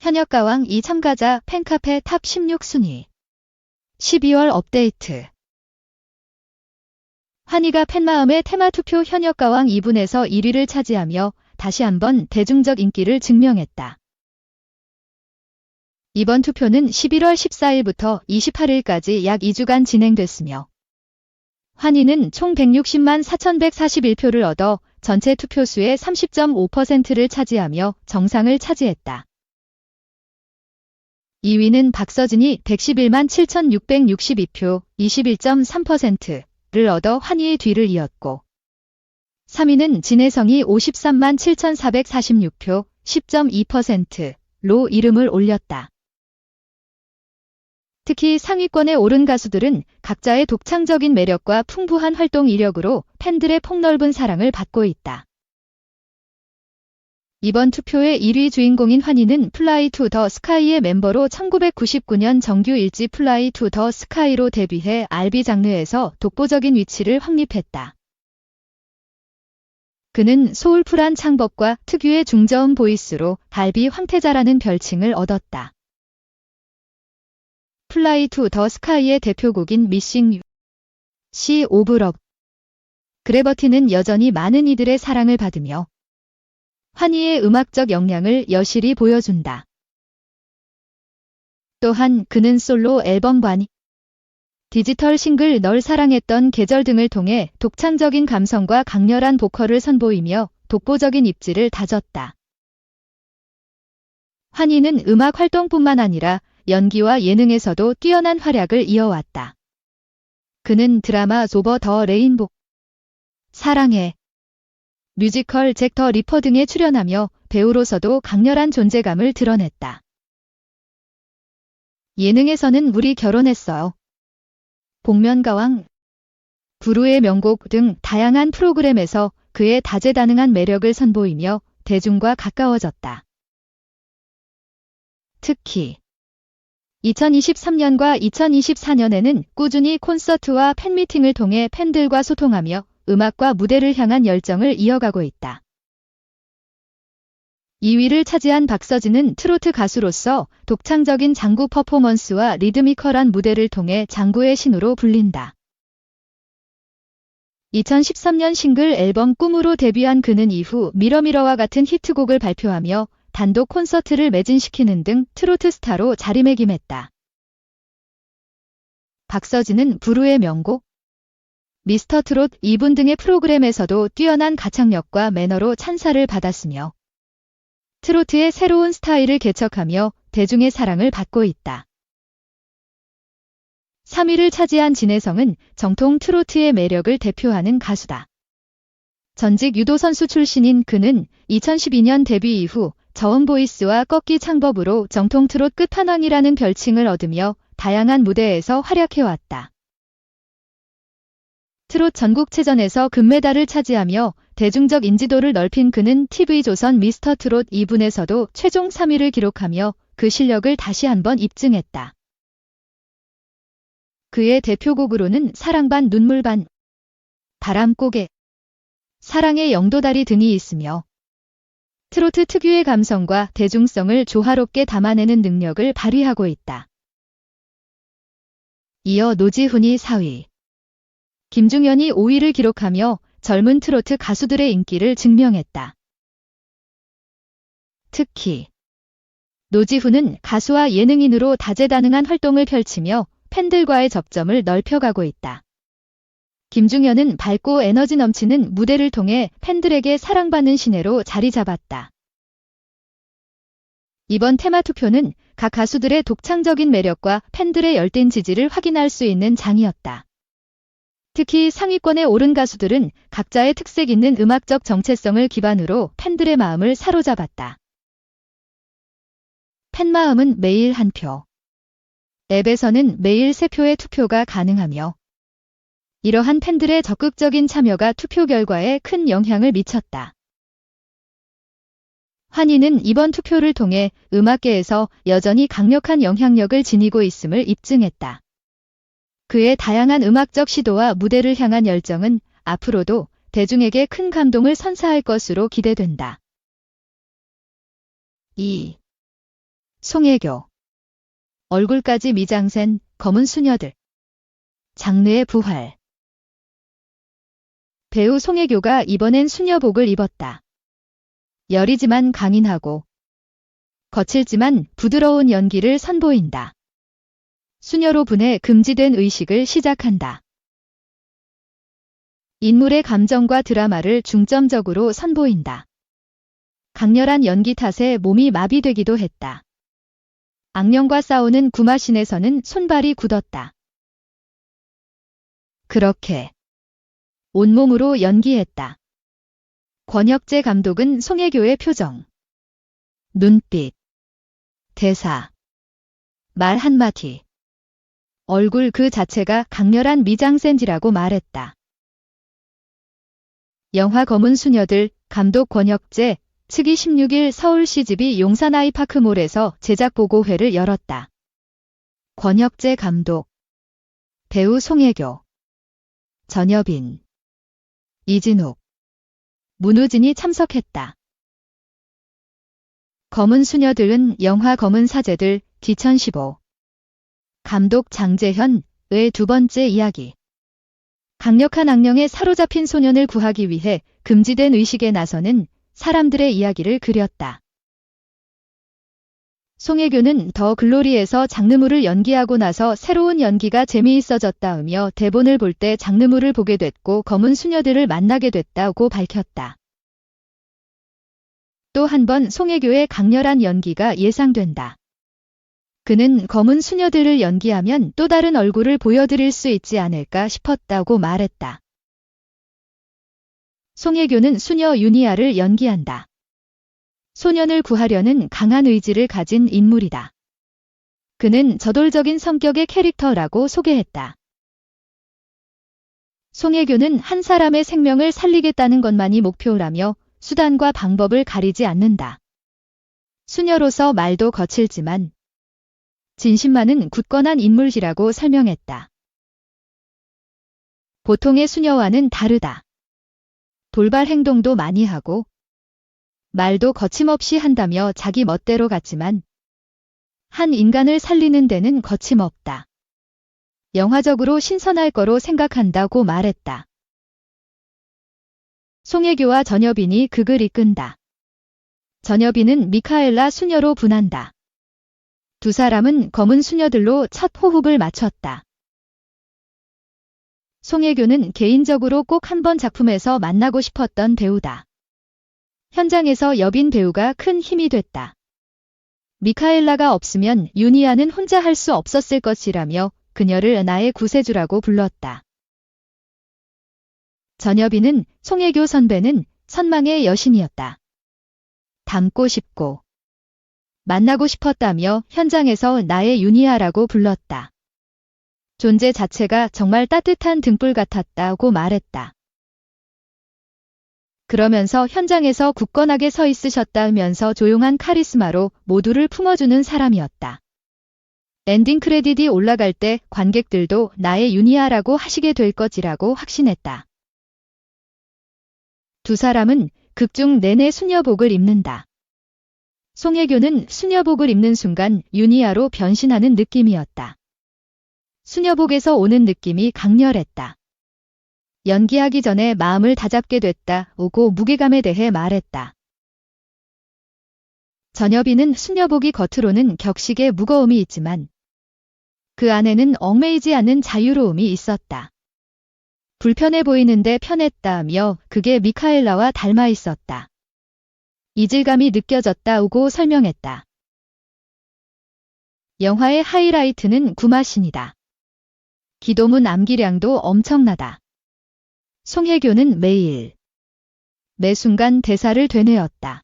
현역가왕 2 참가자 팬카페 탑 16 순위 12월 업데이트 환희가 팬마음의 테마 투표 현역가왕 2분에서 1위를 차지하며 다시 한번 대중적 인기를 증명했다. 이번 투표는 11월 14일부터 28일까지 약 2주간 진행됐으며 환희는 총 160만 4,141표를 얻어 전체 투표수의 30.5%를 차지하며 정상을 차지했다. 2위는 박서진이 111만 7,662표 21.3%를 얻어 환희의 뒤를 이었고 3위는 진혜성이 53만 7,446표 10.2%로 이름을 올렸다. 특히 상위권에 오른 가수들은 각자의 독창적인 매력과 풍부한 활동 이력으로 팬들의 폭넓은 사랑을 받고 있다. 이번 투표의 1위 주인공인 환희는 플라이 투 더 스카이의 멤버로 1999년 정규 1집 플라이 투 더 스카이로 데뷔해 R&B 장르에서 독보적인 위치를 확립했다. 그는 소울풀한 창법과 특유의 중저음 보이스로 갈비 황태자라는 별칭을 얻었다. 플라이 투 더 스카이의 대표곡인 미싱 유, 시 오브럽 그래버티는 여전히 많은 이들의 사랑을 받으며 환희의 음악적 역량을 여실히 보여준다. 또한 그는 솔로 앨범 관이 디지털 싱글 널 사랑했던 계절 등을 통해 독창적인 감성과 강렬한 보컬을 선보이며 독보적인 입지를 다졌다. 환희는 음악 활동뿐만 아니라 연기와 예능에서도 뛰어난 활약을 이어왔다. 그는 드라마 조버 더 레인보, 사랑해, 뮤지컬 잭더 리퍼 등에 출연하며 배우로서도 강렬한 존재감을 드러냈다. 예능에서는 우리 결혼했어요. 복면가왕, 부르의 명곡 등 다양한 프로그램에서 그의 다재다능한 매력을 선보이며 대중과 가까워졌다. 특히 2023년과 2024년에는 꾸준히 콘서트와 팬미팅을 통해 팬들과 소통하며 음악과 무대를 향한 열정을 이어가고 있다. 2위를 차지한 박서진은 트로트 가수로서 독창적인 장구 퍼포먼스와 리드미컬한 무대를 통해 장구의 신으로 불린다. 2013년 싱글 앨범 꿈으로 데뷔한 그는 이후 미러미러와 같은 히트곡을 발표하며 단독 콘서트를 매진시키는 등 트로트 스타로 자리매김했다. 박서진은 부르의 명곡, 미스터 트롯 2분 등의 프로그램에서도 뛰어난 가창력과 매너로 찬사를 받았으며 트로트의 새로운 스타일을 개척하며 대중의 사랑을 받고 있다. 3위를 차지한 진혜성은 정통 트로트의 매력을 대표하는 가수다. 전직 유도 선수 출신인 그는 2012년 데뷔 이후 저음 보이스와 꺾기 창법으로 정통 트롯 끝판왕이라는 별칭을 얻으며 다양한 무대에서 활약해왔다. 트롯 전국체전에서 금메달을 차지하며 대중적 인지도를 넓힌 그는 TV조선 미스터 트롯 2분에서도 최종 3위를 기록하며 그 실력을 다시 한번 입증했다. 그의 대표곡으로는 사랑반 눈물반, 바람고개, 사랑의 영도다리 등이 있으며 트로트 특유의 감성과 대중성을 조화롭게 담아내는 능력을 발휘하고 있다. 이어 노지훈이 4위, 김중현이 5위를 기록하며 젊은 트로트 가수들의 인기를 증명했다. 특히 노지훈은 가수와 예능인으로 다재다능한 활동을 펼치며 팬들과의 접점을 넓혀가고 있다. 김중현은 밝고 에너지 넘치는 무대를 통해 팬들에게 사랑받는 신예로 자리 잡았다. 이번 테마 투표는 각 가수들의 독창적인 매력과 팬들의 열띤 지지를 확인할 수 있는 장이었다. 특히 상위권에 오른 가수들은 각자의 특색 있는 음악적 정체성을 기반으로 팬들의 마음을 사로잡았다. 팬 마음은 매일 한 표. 앱에서는 매일 3표의 투표가 가능하며 이러한 팬들의 적극적인 참여가 투표 결과에 큰 영향을 미쳤다. 환희는 이번 투표를 통해 음악계에서 여전히 강력한 영향력을 지니고 있음을 입증했다. 그의 다양한 음악적 시도와 무대를 향한 열정은 앞으로도 대중에게 큰 감동을 선사할 것으로 기대된다. 2. 송혜교. 얼굴까지 미장센 검은 수녀들. 장르의 부활. 배우 송혜교가 이번엔 수녀복을 입었다. 여리지만 강인하고 거칠지만 부드러운 연기를 선보인다. 수녀로 분해 금지된 의식을 시작한다. 인물의 감정과 드라마를 중점적으로 선보인다. 강렬한 연기 탓에 몸이 마비되기도 했다. 악령과 싸우는 구마신에서는 손발이 굳었다. 그렇게 온몸으로 연기했다. 권혁재 감독은 송혜교의 표정, 눈빛, 대사, 말 한마디, 얼굴 그 자체가 강렬한 미장센지라고 말했다. 영화 검은 수녀들 감독 권혁재 측이 16일 서울 시집이 용산 아이파크몰에서 제작 보고회를 열었다. 권혁재 감독, 배우 송혜교, 전여빈, 이진욱, 문우진이 참석했다. 검은 수녀들은 영화 검은 사제들 2015 감독 장재현의 두 번째 이야기. 강력한 악령에 사로잡힌 소년을 구하기 위해 금지된 의식에 나서는 사람들의 이야기를 그렸다. 송혜교는 더 글로리에서 장르물을 연기하고 나서 새로운 연기가 재미있어졌다으며 대본을 볼 때 장르물을 보게 됐고 검은 수녀들을 만나게 됐다고 밝혔다. 또 한 번 송혜교의 강렬한 연기가 예상된다. 그는 검은 수녀들을 연기하면 또 다른 얼굴을 보여드릴 수 있지 않을까 싶었다고 말했다. 송혜교는 수녀 유니아를 연기한다. 소년을 구하려는 강한 의지를 가진 인물이다. 그는 저돌적인 성격의 캐릭터라고 소개했다. 송혜교는 한 사람의 생명을 살리겠다는 것만이 목표라며 수단과 방법을 가리지 않는다. 수녀로서 말도 거칠지만 진심만은 굳건한 인물이라고 설명했다. 보통의 수녀와는 다르다. 돌발 행동도 많이 하고 말도 거침없이 한다며 자기 멋대로 갔지만 한 인간을 살리는 데는 거침없다. 영화적으로 신선할 거로 생각한다고 말했다. 송혜교와 전여빈이 극을 이끈다. 전여빈은 미카엘라 수녀로 분한다. 두 사람은 검은 수녀들로 첫 호흡을 맞췄다. 송혜교는 개인적으로 꼭 한 번 작품에서 만나고 싶었던 배우다. 현장에서 여빈 배우가 큰 힘이 됐다. 미카엘라가 없으면 유니아는 혼자 할 수 없었을 것이라며 그녀를 나의 구세주라고 불렀다. 전여빈은 송혜교 선배는 선망의 여신이었다. 닮고 싶고 만나고 싶었다며 현장에서 나의 유니아라고 불렀다. 존재 자체가 정말 따뜻한 등불 같았다고 말했다. 그러면서 현장에서 굳건하게 서 있으셨다면서 조용한 카리스마로 모두를 품어주는 사람이었다. 엔딩 크레딧이 올라갈 때 관객들도 나의 유니아라고 하시게 될 것이라고 확신했다. 두 사람은 극중 내내 수녀복을 입는다. 송혜교는 수녀복을 입는 순간 유니아로 변신하는 느낌이었다. 수녀복에서 오는 느낌이 강렬했다. 연기하기 전에 마음을 다잡게 됐다 오고 무게감에 대해 말했다. 전여빈은 수녀복이 겉으로는 격식의 무거움이 있지만 그 안에는 얽매이지 않는 자유로움이 있었다. 불편해 보이는데 편했다며 그게 미카엘라와 닮아 있었다. 이질감이 느껴졌다 오고 설명했다. 영화의 하이라이트는 구마신이다. 기도문 암기량도 엄청나다. 송혜교는 매일, 매 순간 대사를 되뇌었다.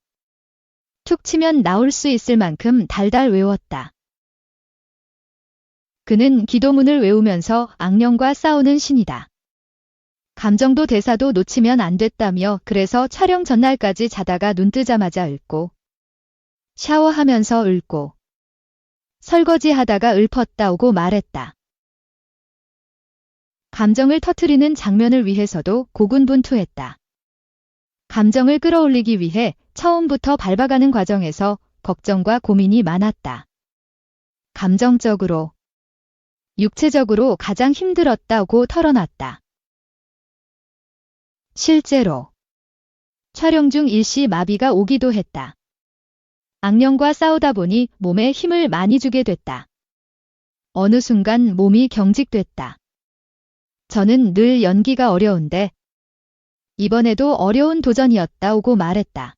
툭 치면 나올 수 있을 만큼 달달 외웠다. 그는 기도문을 외우면서 악령과 싸우는 신이다. 감정도 대사도 놓치면 안 됐다며 그래서 촬영 전날까지 자다가 눈 뜨자마자 읊고 샤워하면서 읊고 설거지 하다가 읊었다 오고 말했다. 감정을 터트리는 장면을 위해서도 고군분투했다. 감정을 끌어올리기 위해 처음부터 밟아가는 과정에서 걱정과 고민이 많았다. 감정적으로, 육체적으로 가장 힘들었다고 털어놨다. 실제로 촬영 중 일시 마비가 오기도 했다. 악령과 싸우다 보니 몸에 힘을 많이 주게 됐다. 어느 순간 몸이 경직됐다. 저는 늘 연기가 어려운데 이번에도 어려운 도전이었다고 말했다.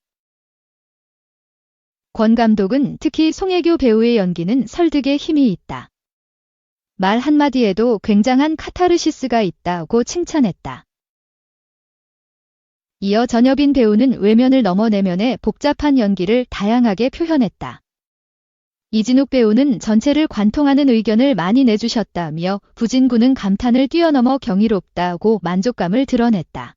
권 감독은 특히 송혜교 배우의 연기는 설득에 힘이 있다. 말 한마디에도 굉장한 카타르시스가 있다고 칭찬했다. 이어 전여빈 배우는 외면을 넘어 내면의 복잡한 연기를 다양하게 표현했다. 이진욱 배우는 전체를 관통하는 의견을 많이 내주셨다며 부진구는 감탄을 뛰어넘어 경이롭다고 만족감을 드러냈다.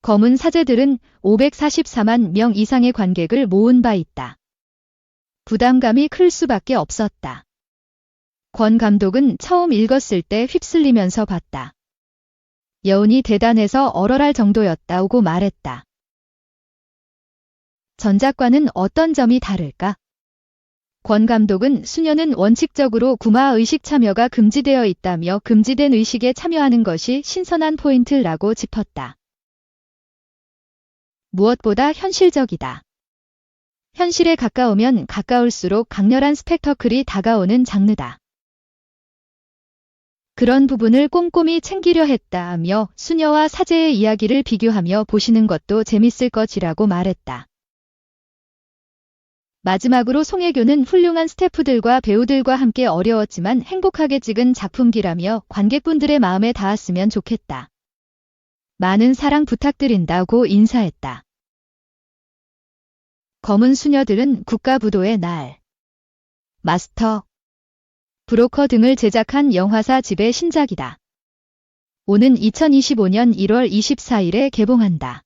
검은 사제들은 544만 명 이상의 관객을 모은 바 있다. 부담감이 클 수밖에 없었다. 권 감독은 처음 읽었을 때 휩쓸리면서 봤다. 여운이 대단해서 얼얼할 정도였다고 말했다. 전작과는 어떤 점이 다를까? 권 감독은 수녀는 원칙적으로 구마 의식 참여가 금지되어 있다며 금지된 의식에 참여하는 것이 신선한 포인트라고 짚었다. 무엇보다 현실적이다. 현실에 가까우면 가까울수록 강렬한 스펙터클이 다가오는 장르다. 그런 부분을 꼼꼼히 챙기려 했다며 수녀와 사제의 이야기를 비교하며 보시는 것도 재밌을 것이라고 말했다. 마지막으로 송혜교는 훌륭한 스태프들과 배우들과 함께 어려웠지만 행복하게 찍은 작품기라며 관객분들의 마음에 닿았으면 좋겠다. 많은 사랑 부탁드린다고 인사했다. 검은 수녀들은 국가부도의 날. 마스터. 브로커 등을 제작한 영화사 집의 신작이다. 오는 2025년 1월 24일에 개봉한다.